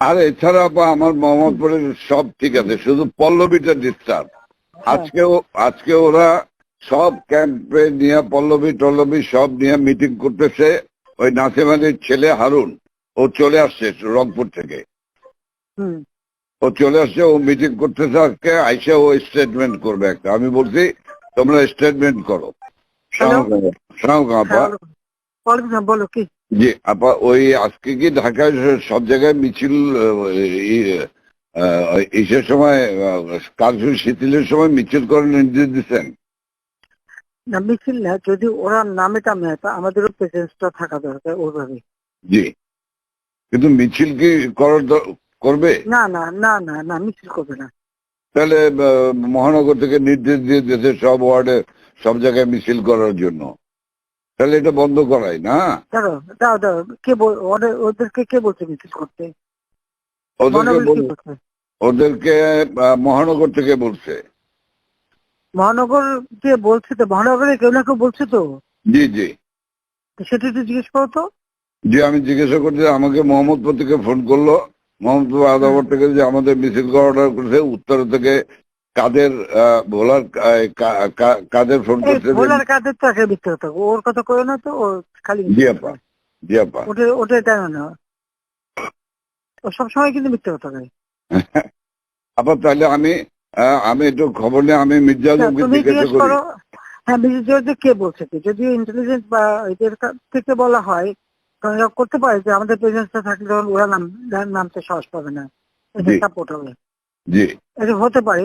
আর এছাড়া আপা আমার মোহাম্মদপুরের সব ঠিক আছে শুধু পল্লবীটা ডিস্টার্ব আজকে আজকে ওরা সব ক্যাম্পে নিয়ে পল্লবী টল্লবী সব নিয়ে মিটিং করতেছে ওই নাসিমানির ছেলে হারুন ও চলে আসছে রংপুর থেকে। হুম। ও চলে আসছে ও মিটিং করতেছে আজকে আইসে ও স্টেটমেন্ট করবে একটা। আমি বলছি তোমরা স্টেটমেন্ট করো? শোনাও আপা। হ্যাঁ, বলো কি? জি আপা ওই আজকে কি ঢাকায় সব জায়গায় মিছিল ইসের সময় কার্ফিউ শিথিলের সময় মিছিল করার নির্দেশ দিচ্ছেন? না মিছিল না যদি ওরা নামে টামে তা আমাদেরও প্রেজেন্সটা থাকা দরকার ওইভাবে জি। কিন্তু মিছিল কি করার করবে? না না না না না মিছিল করবে না। তাহলে মহানগর থেকে নির্দেশ দিয়ে দিয়েছে সব ওয়ার্ডে সব জায়গায় মিছিল করার জন্য। তাহলে এটা বন্ধ করাই না? দাঁড়ো দাও দাও কে ওদেরকে কে বলছে মিছিল করতে? ওদেরকে? ওদেরকে মহানগর থেকে বলছে। মহানগর যে বলছে তো? মহানগরে কেউ না কেউ বলছে তো? জি জি। সেটা একটু জিজ্ঞেস করো তো। যে আমি জিজ্ঞাসা করছি আমাকে মোহাম্মদপুর থেকে ফোন করল। মোহাম্মদপুর আদাবর থেকে যে আমাদের মিছিল করা অর্ডার করেছে উত্তর থেকে কাদের ভোলার কাদের ফোন করছে? ভোলার কাদের তো একটা মিথ্যে কথা ওর কথা কয় না তো ও খালি জি আপা জি আপা ওটা ওটা জানো না। ও সবসময় কিন্তু মিথ্যে কথা কয় আপা তাহলে আমি আমি একটু খবর নিয়ে আমি মির্জা তা আলমকে জিজ্ঞাসা করি। হ্যাঁ বিশেষ যে কে বলছে যদি ইন্টেলিজেন্স বা এদের থেকে বলা হয় এরা করতে পারে যে আমাদের প্রেজেন্সটা থাকলে তখন ওরা নাম নামতে সাহস পাবে না। সাপোর্ট হবে। জি। এটা হতে পারে।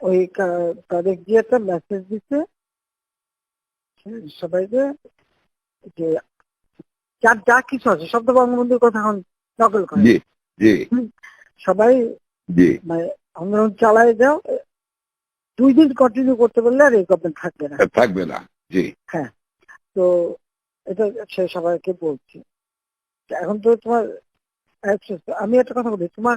ওই তাদের গিয়ে একটা মেসেজ দিচ্ছে সবাইকে যে যার যা কিছু আছে সব তো বঙ্গবন্ধুর কথা এখন নকল করে। সবাই মানে আন্দোলন চালায় যাও দুই দিন কন্টিনিউ করতে পারলে আর এই গভর্নমেন্ট থাকবে না। থাকবে না জি। তো এটা সে সবাইকে বলছি। এখন তো তোমার আমি একটা কথা বলি তোমার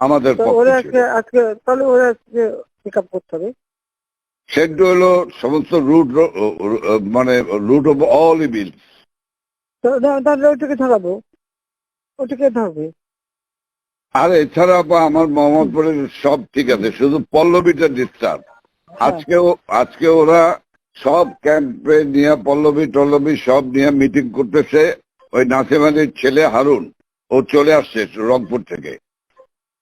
আমাদের। আজকে আজকে তাহলে ওরা আজকে পিক আপ করতে হবে। সেন্টু হলো সমস্ত রুট মানে রুট অফ অল ইভিল তাহলে ওইটাকে ধরাবো। ওটাকে ধরবে। আর এছাড়া আমার মোহাম্মদপুরের সব ঠিক আছে শুধু পল্লবীটা ডিস্টার্ব আজকে আজকে ওরা সব ক্যাম্পে নিয়ে পল্লবী টল্লবী সব নিয়ে মিটিং করতেছে। ওই নাসিমানির ছেলে হারুন ও চলে আসছে রংপুর থেকে।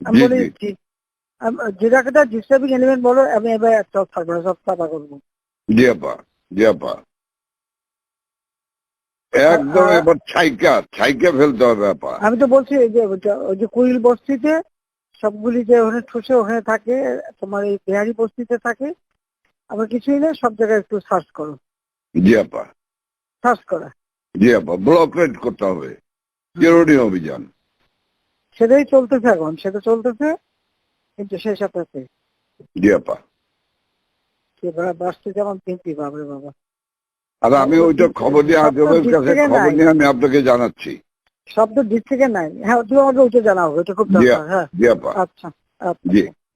আমি বলে দিচ্ছি যেটাকে ডিস্টার্বিং এলিমেন্ট বলো আমি এবার একটা থাকব না সব চাপা করব জি আপা জি আপা। একদম এবার ছাইকা ছাইকা ফেলতে হবে আপা। আমি তো বলছি এই যে ওই যে কুইল বস্তিতে সবগুলি যে ওখানে ঠুসে ওখানে থাকে তোমার এই বিহারি বস্তিতে থাকে আবার কিছুই না সব জায়গায় একটু সার্চ করো। জি আপা। সার্চ করা। জি আপা ব্লক রেড করতে হবে। জরুরি অভিযান। সেটাই চলতেছে এখন সেটা চলতেছে কিন্তু সেই সাথে জি আপা। যেমন পিনপি বাবরে বাবা। আর আমি ওইটা খবর নিয়ে আজমের কাছে খবর নিয়ে আমি আপনাকে জানাচ্ছি। শব্দ থেকে নাই। হ্যাঁ তুমি আমাকে ওইটা জানাও এটা খুব দরকার হ্যাঁ। আচ্ছা আচ্ছা। জি।